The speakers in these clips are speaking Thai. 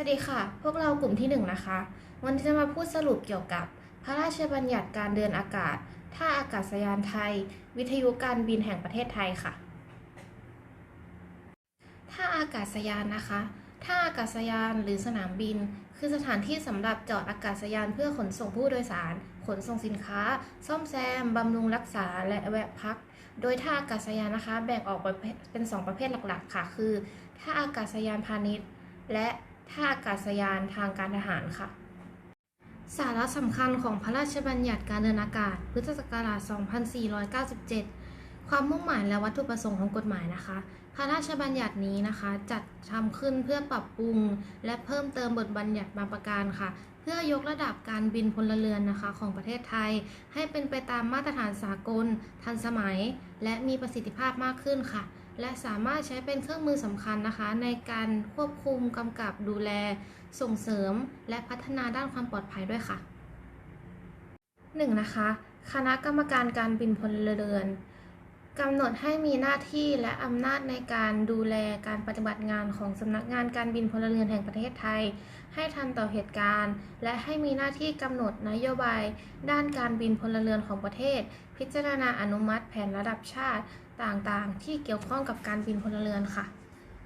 สวัสดีค่ะ พวกเรากลุ่มที่หนึ่งนะคะ วันนี้จะมาพูดสรุปเกี่ยวกับ พระราชบัญญัติการเดินอากาศ ท่าอากาศยานไทย วิทยุการบินแห่งประเทศไทยค่ะ ท่าอากาศยานนะคะ ท่าอากาศยานหรือสนามบิน คือสถานที่สำหรับจอดอากาศยานเพื่อขนส่งผู้โดยสาร ขนส่งสินค้า ซ่อมแซม บำรุงรักษา และแวะพัก โดยท่าอากาศยานนะคะ แบ่งออกเป็น 2 ประเภทหลักๆ ค่ะ คือ ท่าอากาศยานพาณิชย์ และ ท่าอากาศยานทางการทหารค่ะ สาระสำคัญของพระราชบัญญัติการเดินอากาศ พุทธศักราช 2497 ความมุ่งหมายและวัตถุประสงค์ของกฎหมายนะคะ พระราชบัญญัตินี้นะคะ จัดทำขึ้นเพื่อปรับปรุง และเพิ่มเติมบทบัญญัติบางประการค่ะ เพื่อยกระดับการบินพลเรือนนะคะของประเทศไทย ให้เป็นไปตามมาตรฐานสากล ทันสมัย และมีประสิทธิภาพมากขึ้นค่ะ และสามารถใช้เป็นเครื่องมือสำคัญนะคะ ในการควบคุมกำกับดูแล ส่งเสริม และพัฒนาด้านความปลอดภัยด้วยค่ะ 1. นะคะ คณะกรรมการการบินพลเรือนกำหนดให้มีหน้าที่และอำนาจในการดูแลการปฏิบัติงานของสำนักงานการบินพลเรือนแห่งประเทศไทย ให้ทันต่อเหตุการณ์ และให้มีหน้าที่กำหนดนโยบาย ด้านการบินพลเรือนของประเทศ พิจารณาอนุมัติแผนระดับชาติ ต่างๆ ที่เกี่ยวข้องกับการบินพลเรือนค่ะ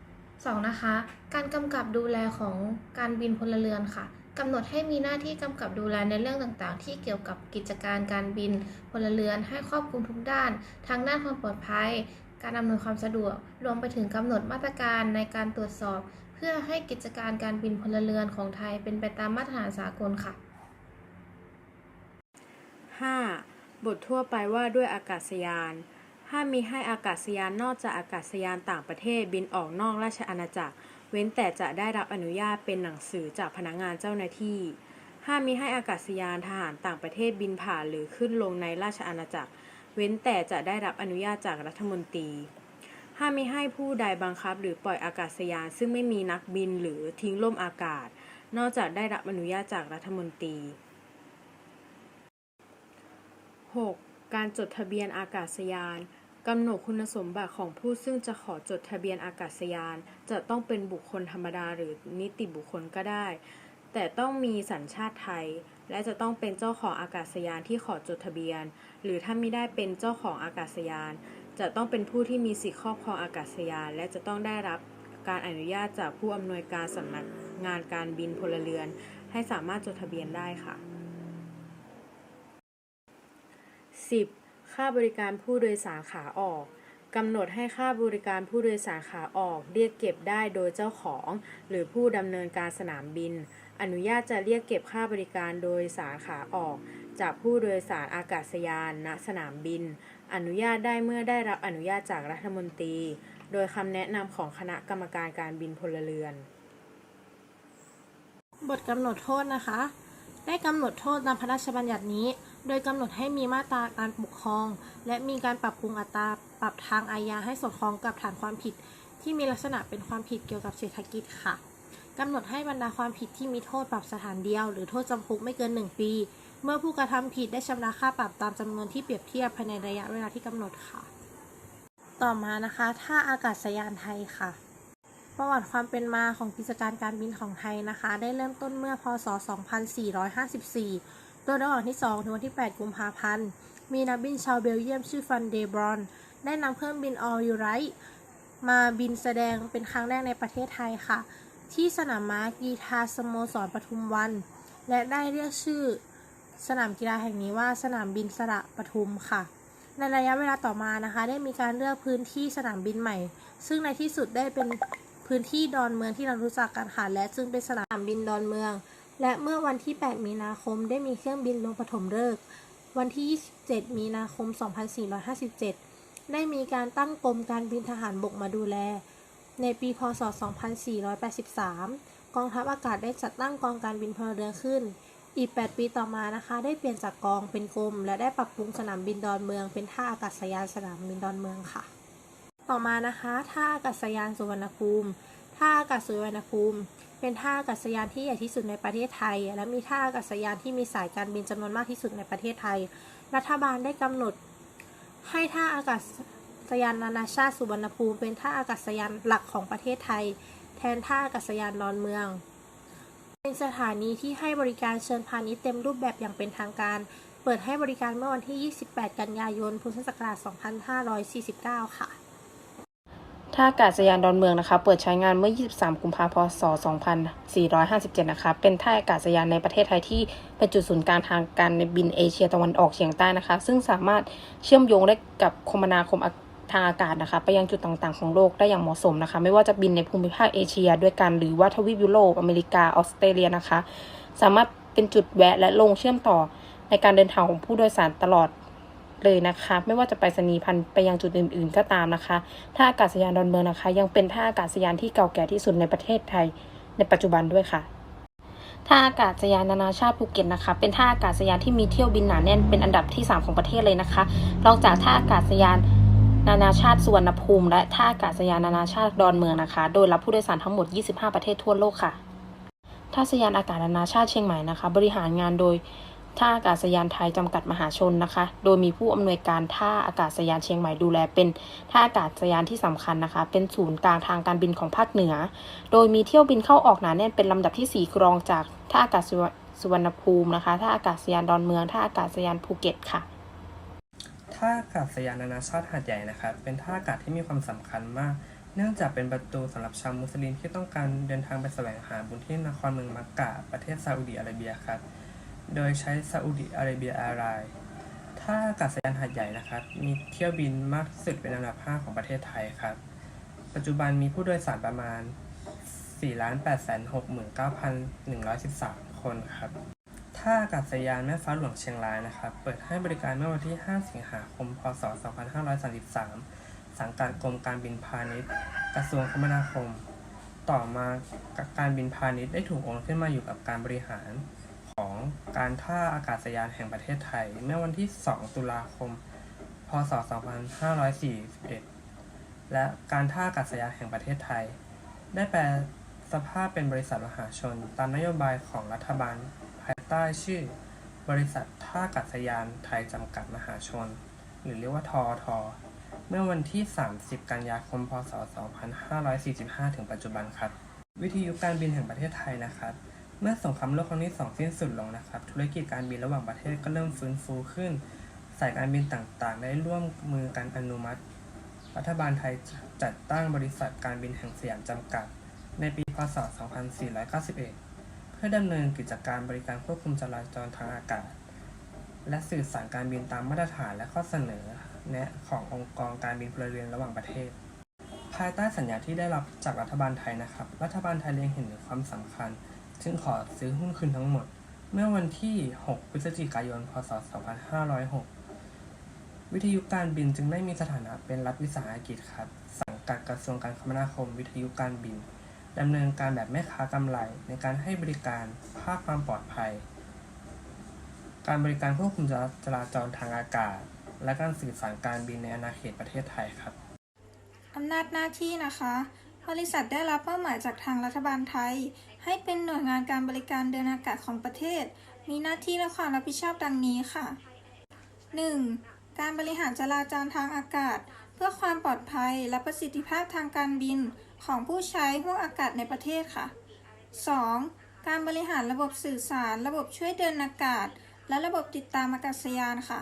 2. นะคะ การกำกับดูแลของการบินพลเรือนค่ะกำหนดให้มีหน้าที่กำกับดูแลในเรื่องต่างๆ ที่เกี่ยวกับกิจการการบินพลเรือน ให้ครอบคลุมทุกด้าน ทั้งด้านความปลอดภัย การอำนวยความสะดวก รวมไปถึงกำหนดมาตรการในการตรวจสอบ เพื่อให้กิจการการบินพลเรือนของไทยเป็นไปตามมาตรฐานสากลค่ะ 5. บททั่วไปว่าด้วยอากาศยาน ห้ามมีให้อากาศยานนอกจากอากาศยานต่างประเทศบินออกนอกราชอาณาจักร เว้นแต่จะได้รับอนุญาตเป็นหนังสือจากพนักงานเจ้าหน้าที่ ห้ามมีให้อากาศยานทหารต่างประเทศบินผ่านหรือขึ้นลงในราชอาณาจักร เว้นแต่จะได้รับอนุญาตจากรัฐมนตรี ห้ามมีให้ผู้ใดบังคับหรือปล่อยอากาศยานซึ่งไม่มีนักบินหรือทิ้งล่มอากาศ นอกจากได้รับอนุญาตจากรัฐมนตรี 6. การจดทะเบียนอากาศยาน กำหนดคุณสมบัติของผู้ซึ่งจะขอจดทะเบียนอากาศยาน จะต้องเป็นบุคคลธรรมดาหรือนิติบุคคลก็ได้ แต่ต้องมีสัญชาติไทย และจะต้องเป็นเจ้าของอากาศยานที่ขอจดทะเบียน หรือถ้าไม่ได้เป็นเจ้าของอากาศยาน จะต้องเป็นผู้ที่มีสิทธิครอบครองอากาศยาน และจะต้องได้รับการอนุญาตจากผู้อำนวยการสำนักงานการบินพลเรือน ให้สามารถจดทะเบียนได้ค่ะ 10. ค่าบริการผู้โดยสารขาออกกำหนดให้ค่าบริการผู้โดยสารขาออก เรียกเก็บได้โดยเจ้าของ หรือผู้ดำเนินการสนามบิน อนุญาตจะเรียกเก็บค่าบริการโดยสารขาออก จากผู้โดยสารอากาศยาน ณ สนามบิน อนุญาตได้เมื่อได้รับอนุญาตจากรัฐมนตรี โดยคำแนะนำของคณะกรรมการการบินพลเรือน บทกำหนดโทษนะคะ ได้กำหนดโทษตามพระราชบัญญัตินี้ โดยกำหนดให้มีมาตราการปกครอง และมีการปรับปรุงอัตราปรับทางอาญาให้สอดคล้องกับฐานความผิด ที่มีลักษณะเป็นความผิดเกี่ยวกับเศรษฐกิจค่ะกำหนดให้บรรดาความผิดที่มีโทษปรับสถานเดียว หรือโทษจำคุกไม่เกิน 1 ปี เมื่อผู้กระทำผิดได้ชำระค่าปรับตามจำนวนที่เปรียบเทียบภายในระยะเวลาที่กำหนดค่ะ ต่อมานะคะท่าอากาศยานไทยค่ะ ประวัติความเป็นมาของกิจการการบินของไทยนะคะ ได้เริ่มต้นเมื่อพศ 2454 โดยระหว่างที่ 2 ถึงวันที่ 8 กุมภาพันธ์ มีนักบินชาวเบลเยียมชื่อฟันเดบรอน ได้นำเครื่องบินออลยูไรมาบินแสดงเป็นครั้งแรกในประเทศไทยค่ะ ที่สนามม้ากีฬาสโมสรปทุมวัน และได้เรียกชื่อสนามกีฬาแห่งนี้ว่าสนามบินสระปทุมค่ะ ในระยะเวลาต่อมานะคะ ได้มีการเลือกพื้นที่สนามบินใหม่ ซึ่งในที่สุดได้เป็นพื้นที่ดอนเมืองที่เรารู้จักกันค่ะและ ซึ่งเป็นสนามบินดอนเมือง และเมื่อวันที่ 8 มีนาคมได้มีเครื่องบินลงปฐมฤกษ์วันที่ 27 มีนาคม 2457 ได้มีการตั้งกรมการบินทหารบกมาดูแล ในปี พศ 2483 กองทัพอากาศได้จัดตั้งกองการบินพลเรือนขึ้น อีก 8 ปีต่อมานะคะ ได้เปลี่ยนจากกองเป็นกรม และได้ปรับปรุงสนามบินดอนเมือง เป็นท่าอากาศยานสนามบินดอนเมืองค่ะ ต่อมานะคะ ท่าอากาศยานสุวรรณภูมิ ท่าอากาศสุวรรณภูมิ เป็นท่าอากาศยานที่ใหญ่ที่สุดในประเทศไทย และมีท่าอากาศยานที่มีสายการบินจำนวนมากที่สุดในประเทศไทย รัฐบาลได้กำหนด ให้ท่าอากาศยานนานาชาติสุวรรณภูมิ เป็นท่าอากาศยานหลักของประเทศไทย แทนท่าอากาศยานดอนเมือง เป็นสถานีที่ให้บริการเชิญพาณิชย์เต็มรูปแบบอย่างเป็นทางการ เปิดให้บริการเมื่อวันที่ 28 กันยายน พุทธศักราช 2549 ค่ะ ท่าอากาศยานดอนเมืองนะคะเปิดใช้งานเมื่อ 23 กุมภาพันธ์ พศ 2457 นะคะ เป็นท่าอากาศยานในประเทศไทยที่เป็นจุดศูนย์กลางทางการบินเอเชียตะวันออกเฉียงใต้นะคะ ซึ่งสามารถเชื่อมโยงได้กับคมนาคมทางอากาศนะคะ ไปยังจุดต่างๆของโลกได้อย่างเหมาะสมนะคะ ไม่ว่าจะบินในภูมิภาคเอเชีย ด้วยกันหรือว่าทวีปยุโรปอเมริกาออสเตรเลียนะคะ สามารถเป็นจุดแวะและลงเชื่อมต่อในการเดินทางของผู้โดยสารตลอด เลยนะคะ ไม่ว่าจะไปสนีพันไปยังจุดอื่น ๆ ก็ตามนะคะท่าอากาศยานดอนเมืองนะคะ ยังเป็นท่าอากาศยานที่เก่าแก่ที่สุดในประเทศไทยในปัจจุบันด้วยค่ะท่าอากาศยานนานาชาติภูเก็ตนะคะ เป็นท่าอากาศยานที่มีเที่ยวบินหนาแน่นเป็นอันดับที่ 3 ของประเทศเลยนะคะรองจากท่าอากาศยานนานาชาติสุวรรณภูมิ และท่าอากาศยานนานาชาติดอนเมืองนะคะ โดยรับผู้โดยสารทั้งหมด 25 ประเทศทั่วโลกค่ะท่าอากาศยานอากาศนานาชาติเชียงใหม่นะคะ บริหารงานโดย ท่าอากาศยานไทยจำกัดมหาชนนะคะ โดยมีผู้อำนวยการท่าอากาศยานเชียงใหม่ดูแล เป็นท่าอากาศยานที่สำคัญนะคะ เป็นศูนย์กลางทางการบินของภาคเหนือ โดยมีเที่ยวบินเข้าออกหนาแน่นเป็นลำดับที่4รองจากท่าอากาศสุวรรณภูมินะคะ ท่าอากาศยานดอนเมือง ท่าอากาศยานภูเก็ตค่ะ ท่าอากาศยานนานาชาติหาดใหญ่นะครับเป็นท่าอากาศที่มีความสำคัญมาก เนื่องจากเป็นประตูสำหรับชาวมุสลิมที่ต้องการเดินทางไปแสวงหาบุญที่นครเมืองมักกะประเทศซาอุดิอาระเบียครับ โดยใช้ซาอุดิอาระเบียแอร์ไลน์ท่าอากาศยานหาดใหญ่นะครับ มีเที่ยวบินมากที่สุดเป็นอันดับ 5 ของประเทศไทยครับ ปัจจุบันมีผู้โดยสารประมาณ 4,869,113 คนครับ ท่าอากาศยานแม่ฟ้าหลวงเชียงรายนะครับ เปิดให้บริการเมื่อวันที่ 5 สิงหาคม พศ 2533 สังกัดกรมการบินพาณิชย์ กระทรวงคมนาคม ต่อมาการบินพาณิชย์ได้ถูกโอนขึ้นมาอยู่กับการบริหาร ของการท่าอากาศยานแห่งประเทศไทย เมื่อวันที่ 2 ตุลาคม พศ 2541 และการท่าอากาศยานแห่งประเทศไทย ได้แปลสภาพเป็นบริษัทมหาชน ตามนโยบายของรัฐบาล ภายใต้ชื่อ บริษัทท่าอากาศยานไทยจำกัดมหาชน หรือเรียกว่าทอทอเมื่อวันที่ 30 กันยาคมพศ 2545 ถึงปัจจุบันครับ วิทยุการบินแห่งประเทศไทยนะครับ เมื่อสงครามโลกครั้งที่สองสิ้นสุดลงนะครับ ธุรกิจการบินระหว่างประเทศก็เริ่มฟื้นฟูขึ้น สายการบินต่างๆ ได้ร่วมมือกันอนุมัติ รัฐบาลไทยจัดตั้งบริษัทการบินแห่งสยามจำกัด ในปีพศ 2491 เพื่อดำเนินกิจการบริการควบคุมจราจรทางอากาศ และสื่อสารการบินตามมาตรฐานและข้อเสนอแนะขององค์กรการบินพลเรือนระหว่างประเทศ ภายใต้สัญญาที่ได้รับจากรัฐบาลไทยนะครับ รัฐบาลไทยเล็งเห็นถึงความสำคัญ จึงขอซื้อหุ้นคืนทั้งหมด เมื่อวันที่ 6 พฤศจิกายน พศ 2506 วิทยุการบินจึงได้มีสถานะเป็นรัฐวิสาหกิจครับ สังกัดกระทรวงการคมนาคม วิทยุการบินดำเนินการแบบแม่ค้ากำไรในการให้บริการภาคความปลอดภัย การบริการควบคุมจราจรทางอากาศ และการสื่อสารการบินในอาณาเขตประเทศไทยครับ อำนาจหน้าที่นะคะ บริษัทได้รับเป้าหมายจากทางรัฐบาลไทย ให้เป็นหน่วยงานการบริการเดินอากาศของประเทศ มีหน้าที่และความรับผิดชอบดังนี้ค่ะ 1. การบริหารจราจรทางอากาศ เพื่อความปลอดภัยและประสิทธิภาพทางการบินของผู้ใช้ห่วงอากาศในประเทศค่ะ 2. การบริหารระบบสื่อสาร ระบบช่วยเดินอากาศ และระบบติดตามอากาศยานค่ะ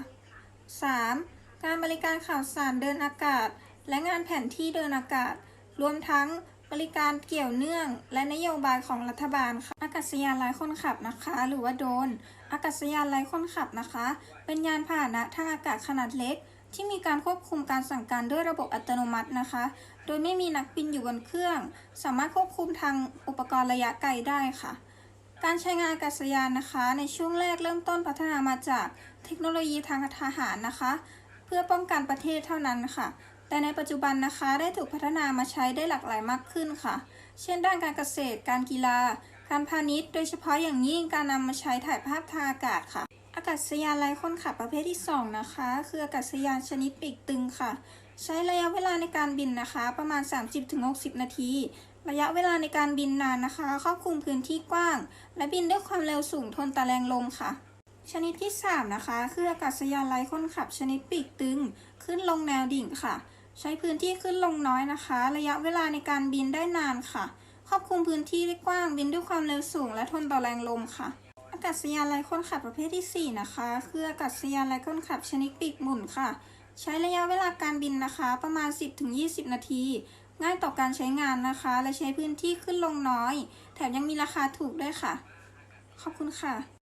3. การบริการข่าวสารเดินอากาศ และงานแผนที่เดินอากาศ รวมทั้งบริการเกี่ยวเนื่อง และนโยบายของรัฐบาลค่ะอากาศยานไร้คนขับนะคะ หรือว่าโดรนอากาศยานไร้คนขับนะคะ เป็นยานพาหนะทางอากาศขนาดเล็ก ที่มีการควบคุมการสั่งการด้วยระบบอัตโนมัตินะคะ โดยไม่มีนักบินอยู่บนเครื่อง สามารถควบคุมทางอุปกรณ์ระยะไกลได้ค่ะ การใช้งานอากาศยานนะคะ ในช่วงแรกเริ่มต้นพัฒนามาจากเทคโนโลยีทางทหารนะคะ เพื่อป้องกันประเทศเท่านั้นค่ะ แต่ในปัจจุบันนะคะได้ถูกพัฒนามาใช้ได้หลากหลายมากขึ้นค่ะ เช่น ด้านการเกษตร การกีฬา การพาณิชย์ โดยเฉพาะอย่างยิ่งการนำมาใช้ถ่ายภาพทางอากาศค่ะ อากาศยานไร้คนขับประเภทที่ 2 นะคะ คืออากาศยานชนิดปีกตึงค่ะ ใช้ระยะเวลาในการบินนะคะ ประมาณ 30-60 นาที ระยะเวลาในการบินนานนะคะ ครอบคลุมพื้นที่กว้าง และบินด้วยความเร็วสูงทนต่อแรงลมค่ะชนิดที่ 3 นะคะ คืออากาศยานไร้คนขับชนิดปีกตึง ขึ้นลงแนวดิ่งค่ะ ใช้พื้นที่ขึ้นลงน้อยนะคะ ระยะเวลาในการบินได้นานค่ะ ครอบคลุมพื้นที่ได้กว้างบินด้วยความเร็วสูง และทนต่อแรงลมค่ะ อากาศยานไร้คนขับประเภทที่ 4 นะคะ คืออากาศยานไร้คนขับชนิดปีกหมุนค่ะ ใช้ระยะเวลาการบินนะคะ ประมาณ 10-20 นาที ง่ายต่อการใช้งานนะคะ และใช้พื้นที่ขึ้นลงน้อย แถมยังมีราคาถูกด้วยค่ะ ขอบคุณค่ะ